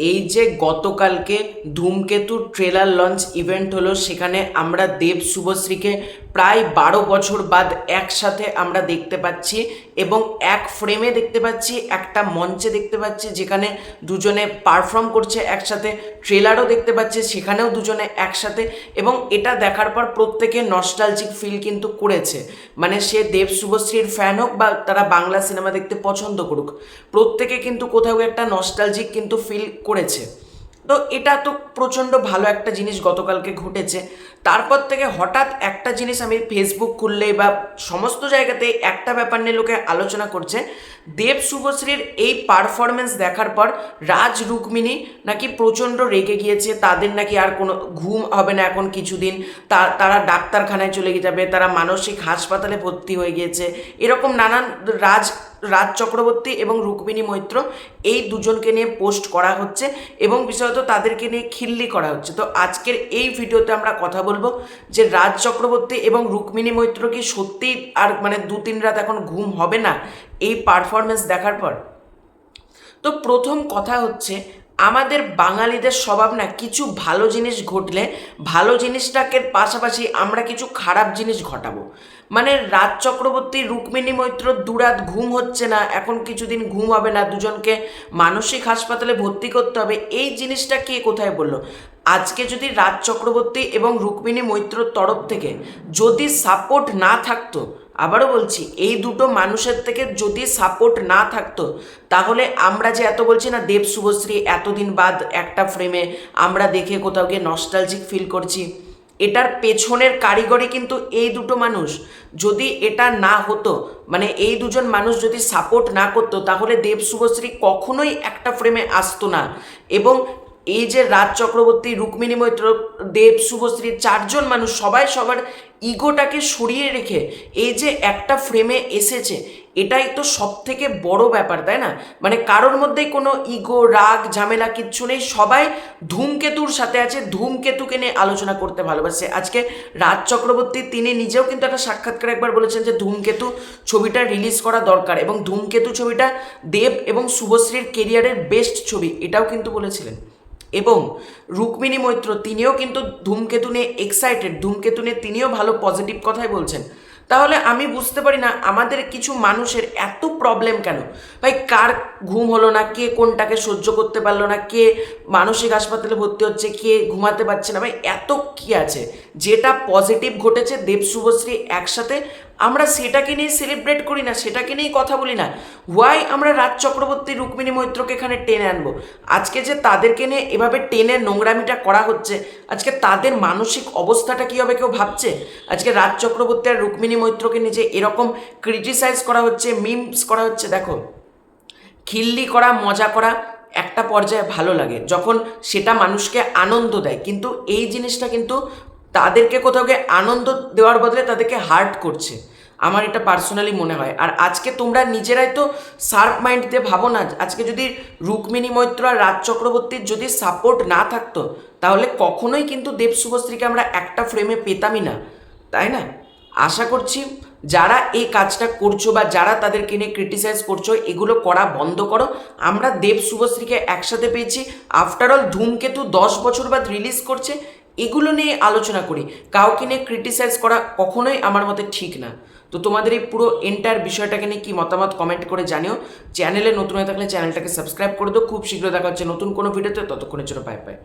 এই যে গতকালকে ধূমকেতুর ট্রেলার লঞ্চ ইভেন্ট হলো সেখানে আমরা দেব শুভশ্রীকে প্রায় বারো বছর বাদ একসাথে আমরা দেখতে পাচ্ছি এবং এক ফ্রেমে দেখতে পাচ্ছি, একটা মঞ্চে দেখতে পাচ্ছি যেখানে দুজনে পারফর্ম করছে একসাথে ট্রেলারও দেখতে পাচ্ছি সেখানেও দুজনে একসাথে এবং এটা দেখার পর প্রত্যেকে নস্টালজিক ফিল কিন্তু করেছে। মানে সে দেব শুভশ্রীর ফ্যান হোক বা তারা বাংলা সিনেমা দেখতে পছন্দ করুক, প্রত্যেকে কিন্তু কোথাও একটা নস্টালজিক কিন্তু ফিল করেছে। তো এটা তো প্রচণ্ড ভালো একটা জিনিস গতকালকে ঘটেছে। তারপর থেকে হঠাৎ একটা জিনিস আমি ফেসবুক খুললে বা সমস্ত জায়গাতে একটা ব্যাপার নিয়ে লোকে আলোচনা করছে, দেব শুভশ্রীর এই পারফরমেন্স দেখার পর রাজ রুক্মিণী নাকি প্রচণ্ড রেগে গিয়েছে, তাদের নাকি আর কোনো ঘুম হবে না এখন কিছুদিন, তা, তারা ডাক্তারখানায় চলে গিয়ে যাবে, তারা মানসিক হাসপাতালে ভর্তি হয়ে গিয়েছে, এরকম নানান রাজ রাজ চক্রবর্তী এবং রুক্মিণী মৈত্র এই দুজনকে নিয়ে পোস্ট করা হচ্ছে এবং বিশেষত তাদেরকে নিয়ে খিল্লি করা হচ্ছে। তো আজকের এই ভিডিওতে আমরা কথা বলব যে রাজ চক্রবর্তী এবং রুক্মিণী মৈত্র কি সত্যিই আর মানে দু তিন রাত এখন ঘুম হবে না? এই পারফরমেন্স দেখার পর। তো প্রথম কথা হচ্ছে আমাদের বাঙালিদের স্বভাব না, কিছু ভালো জিনিস ঘটলে ভালো জিনিসটাকে পাশাপাশি আমরা কিছু খারাপ জিনিস ঘটাবো। মানে রাজ চক্রবর্তী, রুক্মিণী মৈত্র দুরাত ঘুম হচ্ছে না, এখন কিছুদিন ঘুম হবে না, দুজনকে মানসিক হাসপাতালে ভর্তি করতে হবে, এই জিনিসটা কে কোথায় বলল? আজকে যদি রাজ চক্রবর্তী এবং রুক্মিণী মৈত্রর তরফ থেকে যদি সাপোর্ট না থাকতো আবারও বলছি, এই দুটো মানুষের থেকে যদি সাপোর্ট না থাকতো, তাহলে আমরা যে এত বলছি না, দেব শুভশ্রী এতদিন বাদ একটা ফ্রেমে আমরা দেখে কোথাও গিয়ে নস্টালজিক ফিল করছি। এটার পেছনের কারিগরি কিন্তু এই দুটো মানুষ। যদি এটা না হতো মানে এই দুজন মানুষ যদি সাপোর্ট না করতো, তাহলে দেব শুভশ্রী কখনোই একটা ফ্রেমে আসতো না। এবং এই যে রাজ চক্রবর্তী, রুক্মিণী মৈত্র, দেব, শুভশ্রী চারজন মানুষ সবাই সবার ইগোটাকে সরিয়ে রেখে এই যে একটা ফ্রেমে এসেছে, এটাই তো সব থেকে বড় ব্যাপার, তাই না? মানে কারোর মধ্যেই কোনো ইগো, রাগ, ঝামেলা কিচ্ছু নেই, সবাই ধূমকেতুর সাথে আছে, ধূমকেতুকে নিয়ে আলোচনা করতে ভালোবাসে। আজকে রাজ চক্রবর্তী, তিনি নিজেও কিন্তু একটা সাক্ষাৎকার একবার বলেছেন যে ধূমকেতু ছবিটা রিলিজ করা দরকার এবং ধূমকেতু ছবিটা দেব এবং শুভশ্রীর কেরিয়ারের বেস্ট ছবি, এটাও কিন্তু বলেছিলেন। এবং রুক্মিণী মৈত্র, তিনিও কিন্তু ধূমকেতু নিয়ে এক্সাইটেড ধূমকেতু নিয়ে তিনিও ভালো পজিটিভ কথাই বলছেন। তাহলে আমি বুঝতে পারি না আমাদের কিছু মানুষের এত প্রবলেম কেন? ভাই, কার ঘুম হলো না? কে কোনটাকে সহ্য করতে পারল না? কে মানসিক হাসপাতালে ভর্তি হচ্ছে? কে ঘুমাতে পারছে না? ভাই, এত কি আছে? যেটা পজিটিভ ঘটেছে, দেব, শুভশ্রী একসাথে আমরা সেটাকে নিয়ে সেলিব্রেট করি না, সেটাকে নিয়েই কথা বলি না। ওয়াই আমরা রাজ চক্রবর্তী রুক্মিণী মৈত্রকে এখানে টেনে আনব? আজকে যে তাদেরকে নিয়ে এভাবে টেনে নোংরামিটা করা হচ্ছে, আজকে তাদের মানসিক অবস্থাটা কী হবে কেউ ভাবছে? আজকে রাজ চক্রবর্তী আর রুক্মিণী মৈত্রকে নিজে এরকম ক্রিটিসাইজ করা হচ্ছে মিমস করা হচ্ছে, দেখো। খিল্লি করা, মজা করা একটা পর্যায়ে ভালো লাগে, যখন সেটা মানুষকে আনন্দ দেয়। কিন্তু এই জিনিসটা কিন্তু তাদেরকে কোথাও গিয়ে আনন্দ দেওয়ার বদলে তাদেরকে হার্ট করছে। আমার এটা পার্সোনালি মনে হয়। আর আজকে তোমরা নিজেরাই তো শার্প মাইন্ড দিয়ে ভাবো না, আজকে যদি রুক্মিণী মৈত্র আর রাজ চক্রবর্তীর যদি সাপোর্ট না থাকতো, তাহলে কখনোই কিন্তু দেব শুভশ্রীকে আমরা একটা ফ্রেমে পেতামই না। তাই না? আশা করছি যারা এই কাজটা করছ বা যারা তাদেরকে নিয়ে ক্রিটিসাইজ করছ, এগুলো করা বন্ধ করো। আমরা দেব শুভশ্রীকে একসাথে পেয়েছি। আফটার অল ধূমকেতু দশ বছর বাদ রিলিজ করছে। এগুলো নিয়ে আলোচনা করি। কাউকে নিয়ে ক্রিটিসাইজ করা কখনোই আমার মতে ঠিক না। তো তোমাদের এই পুরো এন্টার বিষয়টাকে নিয়ে কী মতামত কমেন্ট করে জানিও। চ্যানেলে নতুন হয়ে থাকলে চ্যানেলটাকে সাবস্ক্রাইব করে দিও। খুব শীঘ্র দেখা হচ্ছে নতুন কোনো ভিডিওতে ততক্ষণের জন্য পাই পাই